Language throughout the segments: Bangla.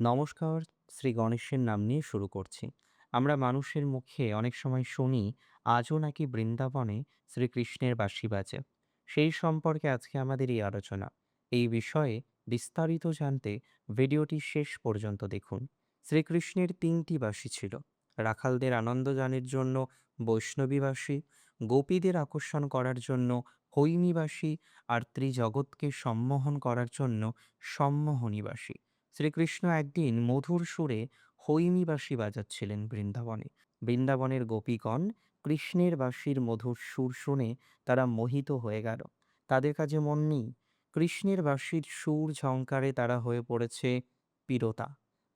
নমস্কার, শ্রী গণেশের নাম নিয়ে শুরু করছি। আমরা মানুষের মুখে অনেক সময় শুনি, আজও নাকি বৃন্দাবনে শ্রীকৃষ্ণের বাঁশি বাজে। সেই সম্পর্কে আজকে আমাদের এই আলোচনা। এই বিষয়ে বিস্তারিত জানতে ভিডিওটি শেষ পর্যন্ত দেখুন। শ্রীকৃষ্ণের তিনটি বাঁশি ছিল। রাখালদের আনন্দদানের জন্য বৈষ্ণবী বাঁশি, গোপীদের আকর্ষণ করার জন্য হৈমী বাঁশি আর ত্রিজগৎকে সম্মোহন করার জন্য সম্মোহনী বাঁশি। শ্রীকৃষ্ণ একদিন মধুর সুরে হৈমী বাঁশি বাজাচ্ছিলেন বৃন্দাবনে। বৃন্দাবনের গোপীগণ কৃষ্ণের বাঁশির মধুর সুর শুনে তারা মোহিত হয়ে গেল। তাদের কাছে মন নেই। কৃষ্ণের বাঁশির সুর ঝংকারে তারা হয়ে পড়েছে পিরোতা।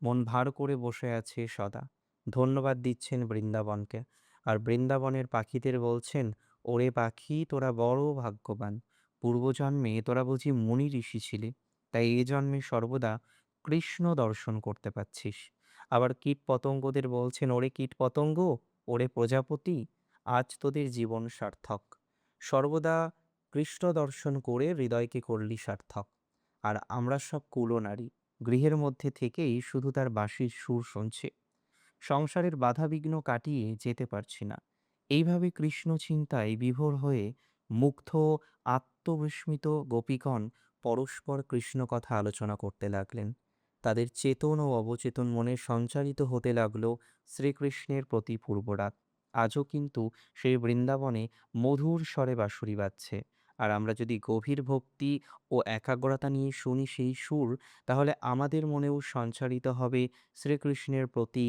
মন ভার করে বসে আছে সদা। ধন্যবাদ দিচ্ছেন বৃন্দাবনকে। আর বৃন্দাবনের পাখিদের বলছেন, ওরে পাখি তোরা বড় ভাগ্যবান। পূর্বজন্মে তোরা বুঝি মুনি ঋষি ছিলি। তাই এ জন্মে সর্বদা কৃষ্ণ দর্শন করতে পাচ্ছিস। আবার কীট পতঙ্গদের বলছেন, ওরে কীট পতঙ্গ, ওরে প্রজাপতি, আজ তোদের জীবন সার্থক। সর্বদা কৃষ্ণ দর্শন করে হৃদয়কে করলি সার্থক। আর আমরা সব কুলনারী, গৃহের মধ্যে থেকেই শুধু তার বাঁশির সুর শুনছে সংসারের বাধাবিঘ্ন কাটিয়ে যেতে পারছি না। এইভাবে কৃষ্ণ চিন্তায় বিভোর হয়ে মুগ্ধ আত্মবিস্মিত গোপীগণ পরস্পর কৃষ্ণ কথা আলোচনা করতে লাগলেন। তাদের চেতন ও অবচেতন মনে সঞ্চারিত হতে লাগল শ্রীকৃষ্ণের প্রতি পূর্বরাগ। আজও কিন্তু সেই বৃন্দাবনে মধুর স্বরে বাঁশুরি বাজছে। আর আমরা যদি গভীর ভক্তি ও একাগ্রতা নিয়ে শুনি সেই সুর, তাহলে আমাদের মনেও সঞ্চারিত হবে শ্রীকৃষ্ণের প্রতি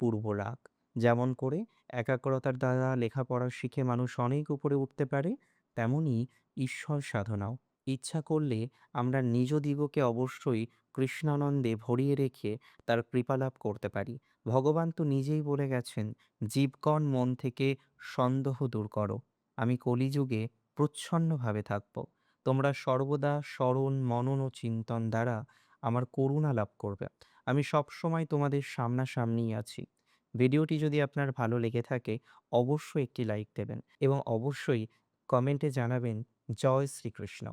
পূর্বরাগ। যেমন করে একাগ্রতার দ্বারা লেখাপড়া শিখে মানুষ অনেক উপরে উঠতে পারে, তেমনি ঈশ্বর সাধনাও। ইচ্ছা করলে আমরা নিজ দিগকে অবশ্যই কৃষ্ণানন্দে ভরিয়ে রেখে তার কৃপালাভ করতে পারি। ভগবান তো নিজেই বলে গেছেন, জীবগণ মন থেকে সন্দেহ দূর করো। আমি কলিযুগে প্রচ্ছন্নভাবে থাকব। তোমরা সর্বদা স্মরণ, মনন ও চিন্তন দ্বারা আমার করুণা লাভ করবে। আমি সবসময় তোমাদের সামনাসামনিই আছি। ভিডিওটি যদি আপনার ভালো লেগে থাকে, অবশ্যই একটি লাইক দেবেন এবং অবশ্যই কমেন্টে জানাবেন জয় শ্রীকৃষ্ণ।